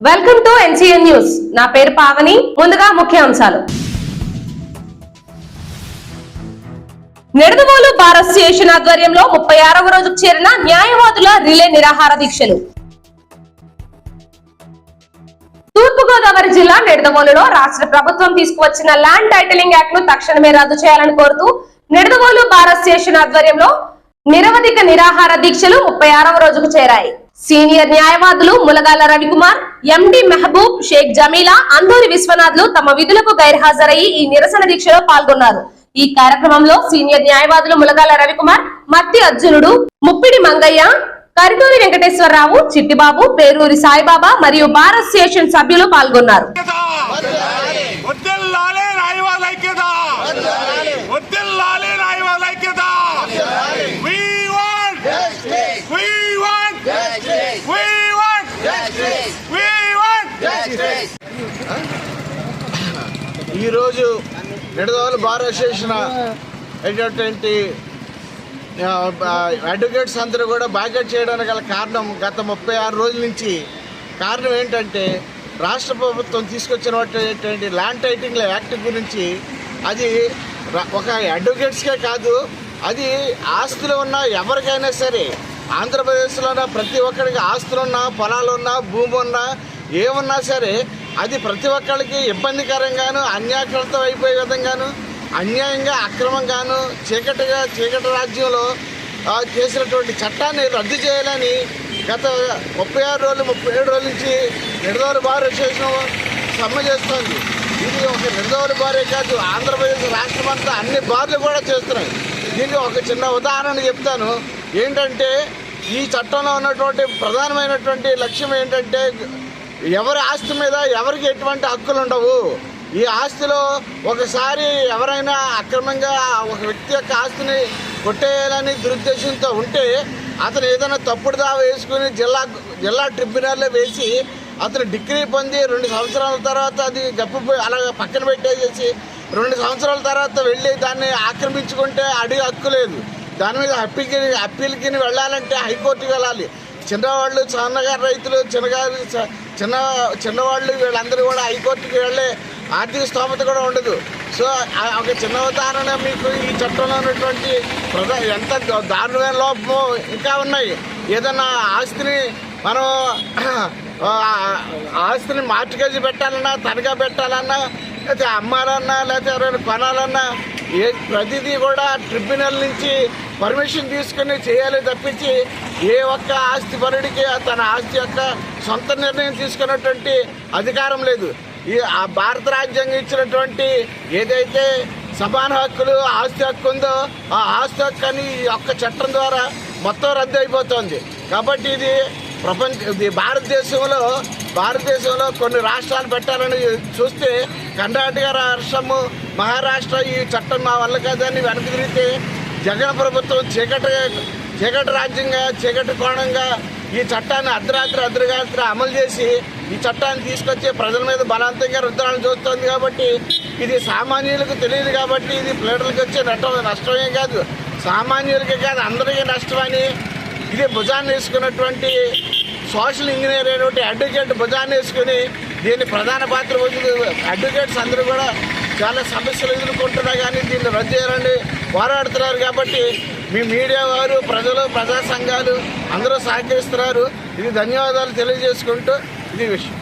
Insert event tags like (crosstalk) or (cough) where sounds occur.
Welcome to NCN news నా పేరు పావని. ముందుగా ముఖ్యాంశాలు. నిడదవోలు బార్ అసోసియేషన్ ఆధ్వర్యంలో ముప్పై ఆరవ రోజుకు చేరిన న్యాయవాదుల రిలే నిరాహార దీక్షలు. తూర్పుగోదావరి జిల్లా నిడదవోలులో రాష్ట్ర ప్రభుత్వం తీసుకువచ్చిన ల్యాండ్ టైటిలింగ్ యాక్ట్ను తక్షణమే రద్దు చేయాలని కోరుతూ నిడదవోలు బార్ అసోసియేషన్ ఆధ్వర్యంలో నిరవధిక నిరాహార దీక్షలు ముప్పై ఆరవ రోజుకు చేరాయి. సీనియర్ న్యాయవాదులు ములగాల రవికుమార్ ఎండి మెహబూబ్ షేక్ జమీలా అందూరి విశ్వనాథ్లు తమ విధులకు గైర్హాజరయ్యి ఈ నిరసన దీక్షలో పాల్గొన్నారు. ఈ కార్యక్రమంలో సీనియర్ న్యాయవాదులు ములగాల రవికుమార్ మత్తి అర్జునుడు ముప్పిడి మంగయ్య కరిటూరి వెంకటేశ్వరరావు చిట్టిబాబు పేరూరి సాయిబాబా మరియు బార్ అసోసియేషన్ సభ్యులు పాల్గొన్నారు. ఈరోజు నిడదవోలు బార్ అసోసియేషన్ అయినటువంటి అడ్వకేట్స్ అందరూ కూడా బాయ్కట్ చేయడానికి గల కారణం గత ముప్పై ఆరు రోజుల నుంచి కారణం ఏంటంటే రాష్ట్ర ప్రభుత్వం తీసుకొచ్చినటువంటి ల్యాండ్ టైటింగ్ల యాక్ట్ గురించి అది ఒక అడ్వకేట్స్కే కాదు అది ఆస్తులు ఉన్న ఎవరికైనా సరే ఆంధ్రప్రదేశ్లో ప్రతి ఒక్కరికి ఆస్తులున్నా పొలాలున్నా భూమి ఉన్నా ఏమున్నా సరే అది ప్రతి ఒక్కరికి ఇబ్బందికరంగాను అన్యాకృతం అయిపోయే విధంగాను అన్యాయంగా అక్రమంగాను చీకటిగా చీకటి రాజ్యంలో చేసినటువంటి చట్టాన్ని రద్దు చేయాలని గత ముప్పై ఆరు రోజులు ముప్పై ఏడు రోజుల నుంచి నిడదవోలు బార్ అసోసియేషన్ సమ్మె చేస్తోంది. ఇది ఒక నిడదవోలు బారే కాదు ఆంధ్రప్రదేశ్ రాష్ట్రం అంతా అన్ని బార్లు కూడా చేస్తున్నాయి. దీనికి ఒక చిన్న ఉదాహరణ చెప్తాను. ఏంటంటే ఈ చట్టంలో ఉన్నటువంటి ప్రధానమైనటువంటి లక్ష్యం ఏంటంటే ఎవరి ఆస్తి మీద ఎవరికి ఎటువంటి హక్కులు ఉండవు. ఈ ఆస్తిలో ఒకసారి ఎవరైనా అక్రమంగా ఒక వ్యక్తి యొక్క ఆస్తిని కొట్టేయాలని దురుద్దేశంతో ఉంటే అతను ఏదైనా తప్పుడు దావ వేసుకుని జిల్లా జిల్లా ట్రిబ్యునల్లో వేసి అతను డిగ్రీ పొంది రెండు సంవత్సరాల తర్వాత అది గప్పిపోయి అలా పక్కన పెట్టేసేసి రెండు సంవత్సరాల తర్వాత వెళ్ళి దాన్ని ఆక్రమించుకుంటే అడిగే హక్కు లేదు. దాని మీద అప్పీల్కి అప్పీల్కి వెళ్ళాలంటే హైకోర్టుకి వెళ్ళాలి. చిన్నవాళ్ళు సన్నగారు రైతులు చిన్నగారు చ- చిన్న చిన్నవాళ్ళు వీళ్ళందరూ కూడా హైకోర్టుకి వెళ్ళే ఆర్థిక స్తోమత కూడా ఉండదు. సో ఒక చిన్న ఉదాహరణ మీకు ఈ చట్టంలో ఉన్నటువంటి ప్రధా ఎంత దారుణమైన లోపము ఇంకా ఉన్నాయి. ఏదన్నా ఆస్తిని మనం (clears throat) ఆస్తిని మార్టిగేజ్ పెట్టాలన్నా తనఖా పెట్టాలన్నా లేకపోతే అమ్మాలన్నా లేకపోతే ఎవరైనా కొనాలన్నా ఏ ప్రతిదీ కూడా ట్రిబ్యునల్ నుంచి పర్మిషన్ తీసుకుని చేయాలి తప్పించి ఏ ఒక్క ఆస్తి పరుడికి తన ఆస్తి యొక్క సొంత నిర్ణయం తీసుకున్నటువంటి అధికారం లేదు. ఈ ఆ భారత రాజ్యాంగం ఇచ్చినటువంటి ఏదైతే సమాన హక్కులు ఆస్తి హక్కు ఉందో ఆ ఆస్తి హక్కు అని ఈ ఒక్క చట్టం ద్వారా మొత్తం రద్దు అయిపోతుంది. కాబట్టి ఇది ప్రపంచ ఇది భారతదేశంలో భారతదేశంలో కొన్ని రాష్ట్రాలు పెట్టాలని చూస్తే కర్ణాటక రాష్ట్రము మహారాష్ట్ర ఈ చట్టం మా వల్ల కాదని వెనక తిరిగితే జగన్ ప్రభుత్వం చీకటి చీకటి రాజ్యంగా చీకటి కోణంగా ఈ చట్టాన్ని అర్ధరాత్రి అర్ధరాత్రి అమలు చేసి ఈ చట్టాన్ని తీసుకొచ్చి ప్రజల మీద బలవంతంగా రుద్రాలను చూస్తోంది కాబట్టి ఇది సామాన్యులకు తెలియదు కాబట్టి ఇది ప్లేటర్లకు వచ్చే నష్టం నష్టమే కాదు. సామాన్యులకే కాదు అందరికీ నష్టమని ఇది భుజాన్ని వేసుకున్నటువంటి సోషల్ ఇంజనీర్ అయినటువంటి అడ్వకేట్ భుజాన్ని వేసుకుని దీన్ని ప్రధాన పాత్ర అడ్వకేట్స్ అందరూ కూడా చాలా సమస్యలు ఎదుర్కొంటున్నా కానీ దీన్ని రద్దు చేయాలని పోరాడుతున్నారు కాబట్టి మీ మీడియా వారు ప్రజలు ప్రజా సంఘాలు అందరూ సహకరిస్తున్నారు. ఇది ధన్యవాదాలు తెలియజేసుకుంటూ ఇది విషయం.